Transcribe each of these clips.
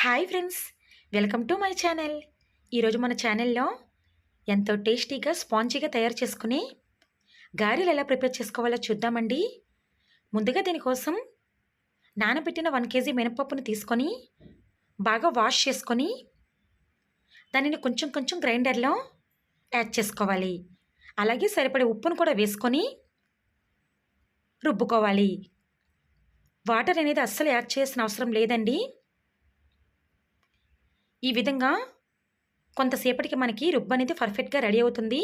Hi friends welcome to my channel. ఈరోజు మన ఛానల్లో ఎంతో టేస్టీగా స్పాంజీగా తయారు చేసుకుని గారెలు ఎలా ప్రిపేర్ చేసుకోవాలో చూద్దామండి. ముందుగా దీనికోసం నానబెట్టిన వన్ కేజీ మినపప్పును తీసుకొని బాగా వాష్ చేసుకొని దానిని కొంచెం కొంచెం గ్రైండర్లో యాడ్ చేసుకోవాలి. అలాగే సరిపడే ఉప్పును కూడా వేసుకొని రుబ్బుకోవాలి. వాటర్ అనేది అస్సలు యాడ్ చేయాల్సిన అవసరం లేదండి. ఈ విధంగా కొంతసేపటికి మనకి రుబ్బు అనేది పర్ఫెక్ట్గా రెడీ అవుతుంది.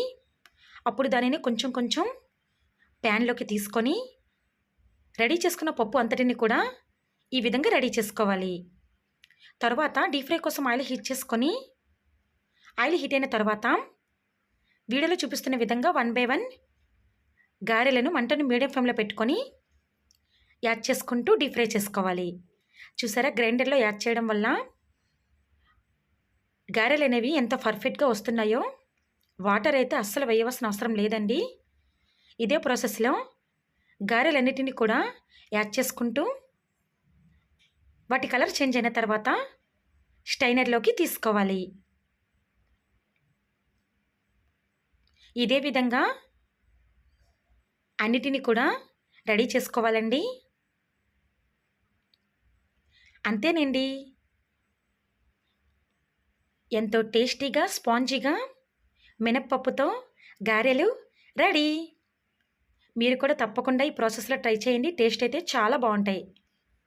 అప్పుడు దానిని కొంచెం కొంచెం ప్యాన్లోకి తీసుకొని రెడీ చేసుకున్న పప్పు అంతటిని కూడా ఈ విధంగా రెడీ చేసుకోవాలి. తర్వాత డీప్ ఫ్రై కోసం ఆయిల్ హీట్ చేసుకొని ఆయిల్ హీట్ అయిన తర్వాత వీడియోలో చూపిస్తున్న విధంగా వన్ బై వన్ గారెలను మంటను మీడియం ఫ్లేమ్లో పెట్టుకొని యాడ్ చేసుకుంటూ డీప్ ఫ్రై చేసుకోవాలి. చూసారా గ్రైండర్లో యాడ్ చేయడం వల్ల గారెలు అనేవి ఎంత పర్ఫెక్ట్గా వస్తున్నాయో వాటర్ అయితే అస్సలు వేయవలసిన అవసరం లేదండి. ఇదే ప్రాసెస్లో గారెలన్నిటిని కూడా యాడ్ చేసుకుంటూ వాటి కలర్ చేంజ్ అయిన తర్వాత స్టైనర్లోకి తీసుకోవాలి. ఇదే విధంగా అన్నిటిని కూడా రెడీ చేసుకోవాలండి. అంతేనండి. ఎంతో టేస్టీగా స్పాంజీగా మినప్పప్పుతో గారెలు రెడీ. మీరు కూడా తప్పకుండా ఈ ప్రాసెస్లో ట్రై చేయండి. టేస్ట్ అయితే చాలా బాగుంటాయి.